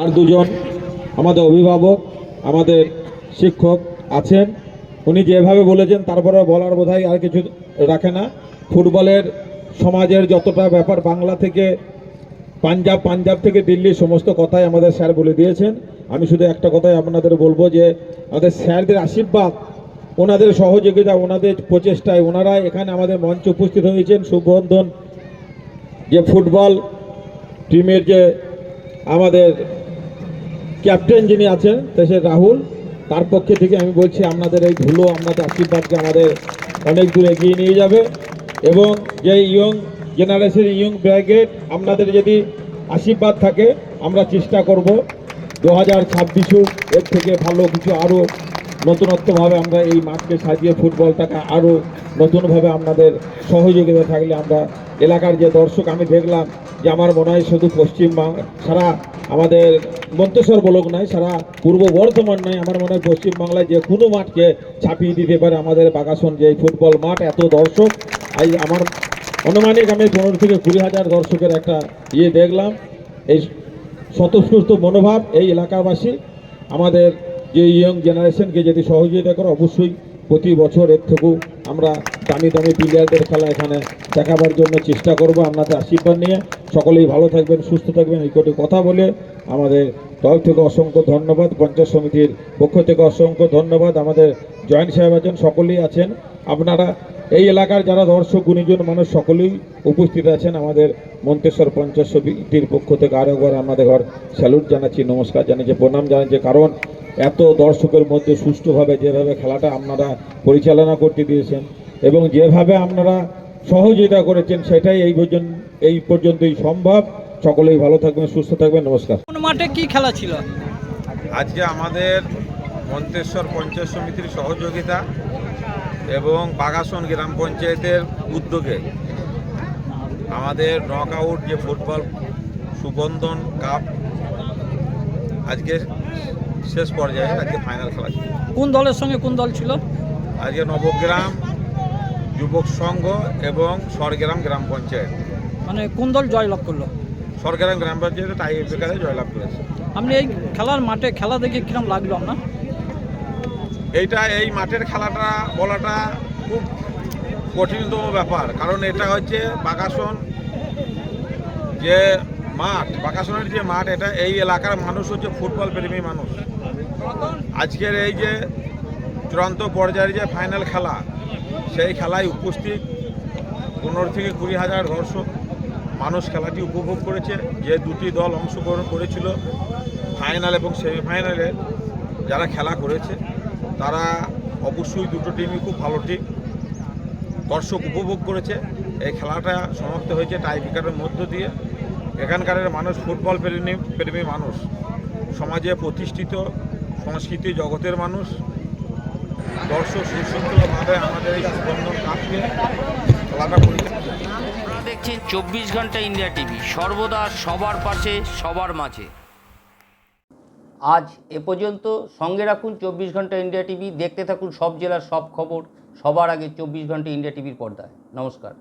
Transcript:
আর দুজন আমাদের অভিভাবক, আমাদের শিক্ষক আছেন। উনি যেভাবে বলেছেন তারপরে বলার বোধহয় আর কিছু রাখে না। ফুটবলের সমাজের যতটা ব্যাপার, বাংলা থেকে পাঞ্জাব পাঞ্জাব থেকে দিল্লি সমস্ত কথাই আমাদের স্যার বলে দিয়েছেন। আমি শুধু একটা কথাই আপনাদের বলব যে, আমাদের স্যারদের আশীর্বাদ, ওনাদের সহযোগিতা, ওনাদের প্রচেষ্টায় ওনারা এখানে আমাদের মঞ্চে উপস্থিত হয়েছেন। শুভবন্ধন, যে ফুটবল টিমের যে আমাদের ক্যাপ্টেন যিনি আছেন দেশের রাহুল, তার পক্ষে থেকে আমি বলছি আপনাদের এই ধুলো, আপনাদের আশীর্বাদকে আমাদের অনেক দূর এগিয়ে নিয়ে যাবে। এবং যে ইয়ং জেনারেশন, ইয়ং ব্র্যাগেট আপনাদের যদি আশীর্বাদ থাকে, আমরা চেষ্টা করব দু হাজার ছাব্বিশেও এর থেকে ভালো কিছু আরও নতুনত্বভাবে আমরা এই মাঠকে সাজিয়ে ফুটবলটাকে আরও নতুনভাবে আপনাদের সহযোগিতা থাকলে আমরা এলাকার যে দর্শক আমি দেখলাম যে আমার মনে হয় শুধু পশ্চিমবাংলা সারা আমাদের মন্তেশ্বর বলক নয় সারা পূর্ব বর্ধমান নয় আমার মনে হয় পশ্চিমবাংলায় যে কোনো মাঠকে ছাপিয়ে দিতে পারে আমাদের বাগাসন যে ফুটবল মাঠ, এত দর্শক। এই আমার অনুমানিক আমি পনেরো থেকে কুড়ি হাজার দর্শকের একটা ইয়ে দেখলাম। এই স্বতঃস্ফূর্ত মনোভাব এই এলাকাবাসী, আমাদের যে ইয়ং জেনারেশনকে যদি সহযোগিতা করে, অবশ্যই প্রতি বছর এর থেকেও আমরা দামি দামি প্লেয়ারদের খেলা এখানে দেখাবার জন্য চেষ্টা করব আপনাদের আশীর্বাদ নিয়ে। সকলেই ভালো থাকবেন, সুস্থ থাকবেন, এই কোটি কথা বলে আমাদের তরফ থেকে অসংখ্য ধন্যবাদ, পঞ্চায়েত সমিতির পক্ষ থেকে অসংখ্য ধন্যবাদ, আমাদের জয়েন্ট সাহেব আছেন, সকলেই আছেন। আপনারা এই এলাকার যারা দর্শক, গুণীজন মানুষ, সকলেই উপস্থিত আছেন আমাদের মন্তেশ্বর পঞ্চায়েত সমিতির পক্ষ থেকে আরও আমাদের ঘর স্যালুট জানাচ্ছি, নমস্কার জানাচ্ছি, প্রণাম জানাচ্ছি। কারণ এত দর্শকের মধ্যে সুষ্ঠুভাবে যেভাবে খেলাটা আপনারা পরিচালনা করতে দিয়েছেন এবং যেভাবে আপনারা সহযোগিতা করেছেন সেটাই এই পর্যন্ত এই পর্যন্তই সম্ভব। সকলেই ভালো থাকবেন সুস্থ থাকবেন নমস্কার। কোন মাঠে কি খেলা ছিল? আজকে আমাদের মন্তেশ্বর পঞ্চায়েত সমিতির সহযোগিতা এবং বাগাসন গ্রাম পঞ্চায়েতের উদ্যোগে আমাদের নক আউট যে ফুটবল সুবন্ধন কাপ আজকে শেষ পর্যায়ে আজকে ফাইনাল খেলা ছিল। কোন দলের সঙ্গে কোন দল ছিল? আজকে নবগ্রাম যুবক সংঘ এবং সরগ্রাম গ্রাম পঞ্চায়েত। মানে কোন দল জয়লাভ করল? সরগ্রাম গ্রাম পঞ্চায়েতে টাই ব্রেকারে জয়লাভ করেছে। আপনি এই খেলার মাঠে খেলা দেখে কিরম লাগল আপনার? এইটা এই মাঠের খেলাটা বলাটা খুব কঠিনতম ব্যাপার। কারণ এটা হচ্ছে বাগাসন যে মাঠ বাগাসনের যে মাঠ, এটা এই এলাকার মানুষ হচ্ছে ফুটবল প্রেমী মানুষ। আজকের এই যে চূড়ান্ত পর্যায়ের যে ফাইনাল খেলা, সেই খেলায় উপস্থিত পনেরো থেকে কুড়ি হাজার দর্শক মানুষ খেলাটি উপভোগ করেছে। যে দুটি দল অংশগ্রহণ করেছিল ফাইনাল এবং সেমিফাইনালে যারা খেলা করেছে, তারা অবশ্যই দুটো টিমই খুব ভালো টিম দর্শক উপভোগ করেছে। এই খেলাটা সমাপ্ত হয়েছে টাই ব্রেকারের মধ্য দিয়ে। এখানকার মানুষ ফুটবল প্রেমী প্রেমী মানুষ। সমাজে প্রতিষ্ঠিত সংস্কৃতি জগতের মানুষ। দর্শক সুশৃঙ্খলভাবে আমাদের এই সুবন্ধন কাপকে খেলাটা পরিচালনা আপনারা দেখছেন চব্বিশ ঘণ্টা ইন্ডিয়া টিভি সর্বদা সবার পাশে সবার মাঝে। আজ এ পর্যন্ত সঙ্গে রাখুন চব্বিশ ঘণ্টা ইন্ডিয়া টিভি দেখতে থাকুন সব জেলার সব খবর সবার আগে চব্বিশ ঘণ্টা ইন্ডিয়া টিভির পর্দায়। নমস্কার।